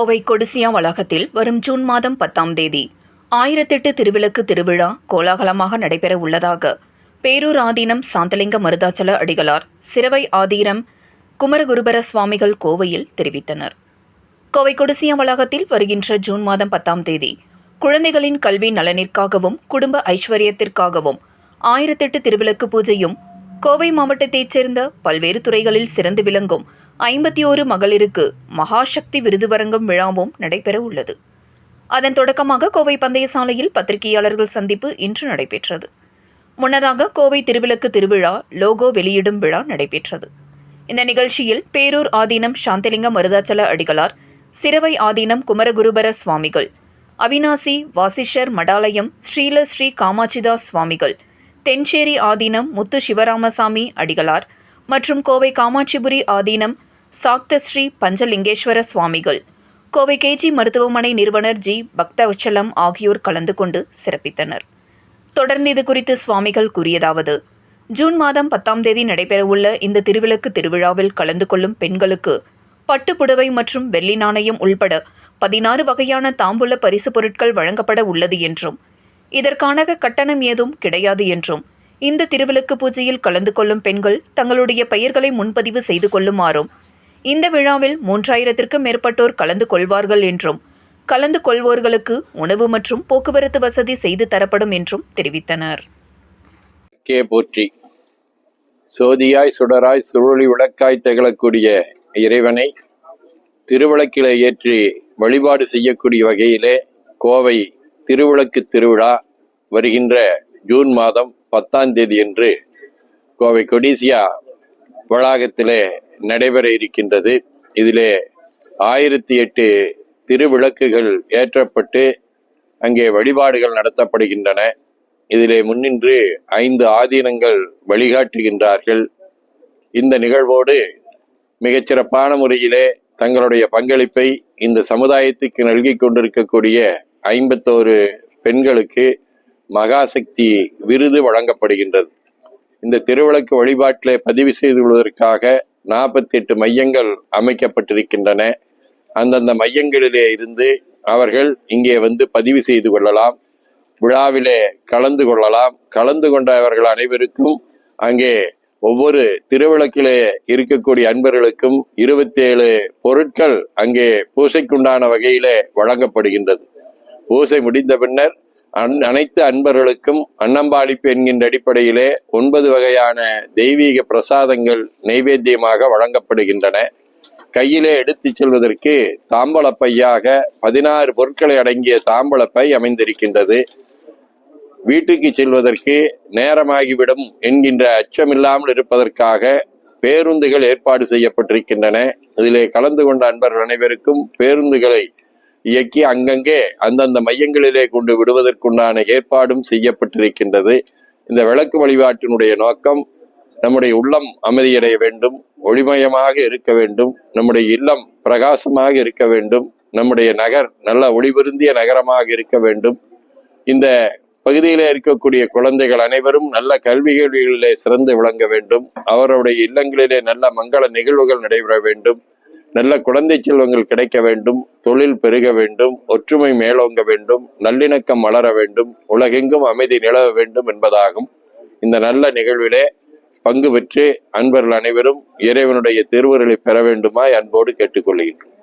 கோவை கொடிசியா வளாகத்தில் வரும் ஜூன் மாதம் பத்தாம் தேதி ஆயிரத்தெட்டு திருவிளக்கு திருவிழா கோலாகலமாக நடைபெற உள்ளதாக பேரூர் ஆதீனம் சாந்தலிங்க மருதாச்சல அடிகளார் சிறவை ஆதீனம் குமரகுருபர சுவாமிகள் கோவையில் தெரிவித்தனர். கோவை கொடிசியா வளாகத்தில் வருகின்ற ஜூன் மாதம் பத்தாம் தேதி குழந்தைகளின் கல்வி நலனிற்காகவும் குடும்ப ஐஸ்வர்யத்திற்காகவும் ஆயிரத்தெட்டு திருவிளக்கு பூஜையும் கோவை மாவட்டத்தைச் சேர்ந்த பல்வேறு துறைகளில் சிறந்து விளங்கும் ஐம்பத்தி ஓரு மகளிருக்கு மகாசக்தி விருது வழங்கும் விழாவும் நடைபெற உள்ளது. அதன் தொடக்கமாக கோவை பந்தய சாலையில் பத்திரிகையாளர்கள் சந்திப்பு இன்று நடைபெற்றது. முன்னதாக கோவை திருவிளக்கு திருவிழா லோகோ வெளியிடும் விழா நடைபெற்றது. இந்த நிகழ்ச்சியில் பேரூர் ஆதீனம் சாந்தலிங்க மருதாச்சல அடிகளார் சிறவை ஆதீனம் குமரகுருபர சுவாமிகள் அவினாசி வாசிஷர் மடாலயம் ஸ்ரீல ஸ்ரீ காமாட்சிதாஸ் சுவாமிகள் தென்சேரி ஆதீனம் முத்து சிவராமசாமி அடிகளார் மற்றும் கோவை காமாட்சிபுரி ஆதீனம் சாக்த ஸ்ரீ பஞ்சலிங்கேஸ்வர சுவாமிகள். கோவை கேஜி மருத்துவமனை நிறுவனர் ஜி. பக்தவச்சலம் ஆகியோர் கலந்து கொண்டு சிறப்பித்தனர். தொடர்ந்து இது குறித்து சுவாமிகள் கூறியதாவது ஜூன் மாதம் பத்தாம் தேதி நடைபெறவுள்ள இந்த திருவிளக்கு திருவிழாவில் கலந்து கொள்ளும் பெண்களுக்கு பட்டுப்புடவை மற்றும் வெள்ளி நாணயம் உள்பட பதினாறு வகையான தாம்பூல பரிசு பொருட்கள் வழங்கப்பட உள்ளது என்றும் இதற்கான கட்டணம் ஏதும் கிடையாது என்றும் இந்த திருவிளக்கு பூஜையில் கலந்து கொள்ளும் பெண்கள் தங்களுடைய பெயர்களை முன்பதிவு செய்து கொள்ளுமாறும் இந்த விழாவில் மூன்றாயிரத்திற்கும் மேற்பட்டோர் கலந்து கொள்வார்கள் என்றும் கலந்து கொள்வோர்களுக்கு உணவு மற்றும் போக்குவரத்து வசதி செய்து தரப்படும் என்றும் தெரிவித்தனர். கே போற்றி. சோதியாய் சுடராய் சுருளி விளக்காய் திகழக்கூடிய இறைவனை திருவிளக்கிலே ஏற்றி வழிபாடு செய்யக்கூடிய வகையிலே கோவை திருவிளக்கு திருவிழா வருகின்ற ஜூன் மாதம் பத்தாம் தேதி என்று கோவை கொடிசியா வளாகத்திலே நடைபெற இருக்கின்றது. இதிலே ஆயிரத்தி எட்டு திருவிளக்குகள் ஏற்றப்பட்டு அங்கே வழிபாடுகள் நடத்தப்படுகின்றன. இதிலே முன்னின்று ஐந்து ஆதீனங்கள் வழிகாட்டுகின்றார்கள். இந்த நிகழ்வோடு மிகச்சிறப்பான முறையிலே தங்களுடைய பங்களிப்பை இந்த சமுதாயத்துக்கு நல்கி கொண்டிருக்கக்கூடிய ஐம்பத்தோரு பெண்களுக்கு மகாசக்தி விருது வழங்கப்படுகின்றது. இந்த திருவிளக்கு வழிபாட்டிலே பதிவு செய்து கொள்வதற்காக நாற்பத்தி எட்டு மையங்கள் அமைக்கப்பட்டிருக்கின்றன. அந்தந்த மையங்களிலே இருந்து அவர்கள் இங்கே வந்து பதிவு செய்து கொள்ளலாம். விழாவிலே கலந்து கொள்ளலாம். கலந்து கொண்டவர்கள் அனைவருக்கும் அங்கே ஒவ்வொரு திருவிளக்கிலே இருக்கக்கூடிய அன்பர்களுக்கும் இருபத்தேழு பொருட்கள் அங்கே பூசைக்குண்டான வகையிலே வழங்கப்படுகின்றது. பூசை முடிந்த பின்னர் அன்- அனைத்து அன்பர்களுக்கும் அன்னம்பாளிப்பு என்கின்ற அடிப்படையிலே ஒன்பது வகையான தெய்வீக பிரசாதங்கள் நைவேத்தியமாக வழங்கப்படுகின்றன. கையிலே எடுத்துச் செல்வதற்கு தாம்பலப்பையாக பதினாறு பொருட்களை அடங்கிய தாம்பலப்பை அமைந்திருக்கின்றது. வீட்டுக்கு செல்வதற்கு நேரமாகிவிடும் என்கின்ற அச்சமில்லாமல் இருப்பதற்காக பேருந்துகள் ஏற்பாடு செய்யப்பட்டிருக்கின்றன. இதிலே கலந்து கொண்ட அன்பர்கள் அனைவருக்கும் பேருந்துகளை இயக்கி அங்கங்கே அந்தந்த மையங்களிலே கொண்டு விடுவதற்குண்டான ஏற்பாடும் செய்யப்பட்டிருக்கின்றது. இந்த விளக்கு வழிபாட்டினுடைய நோக்கம் நம்முடைய உள்ளம் அமைதியடைய வேண்டும் ஒளிமயமாக இருக்க வேண்டும் நம்முடைய இல்லம் பிரகாசமாக இருக்க வேண்டும் நம்முடைய நகர் நல்ல ஒளிபெருந்திய நகரமாக இருக்க வேண்டும். இந்த பகுதியிலே இருக்கக்கூடிய குழந்தைகள் அனைவரும் நல்ல கல்வி கேள்விகளிலே சிறந்து விளங்க வேண்டும். அவருடைய இல்லங்களிலே நல்ல மங்கள நிகழ்வுகள் நடைபெற வேண்டும். நல்ல குழந்தை செல்வங்கள் கிடைக்க வேண்டும் தொழில் பெருக வேண்டும் ஒற்றுமை மேலோங்க வேண்டும் நல்லிணக்கம் வளர வேண்டும் உலகெங்கும் அமைதி நிலவ வேண்டும் என்பதாகும். இந்த நல்ல நிகழ்விலே பங்கு பெற்று அன்பர்கள் அனைவரும் இறைவனுடைய திருவுருளை பெற வேண்டுமாய் அன்போடு கேட்டுக்கொள்கின்றோம்.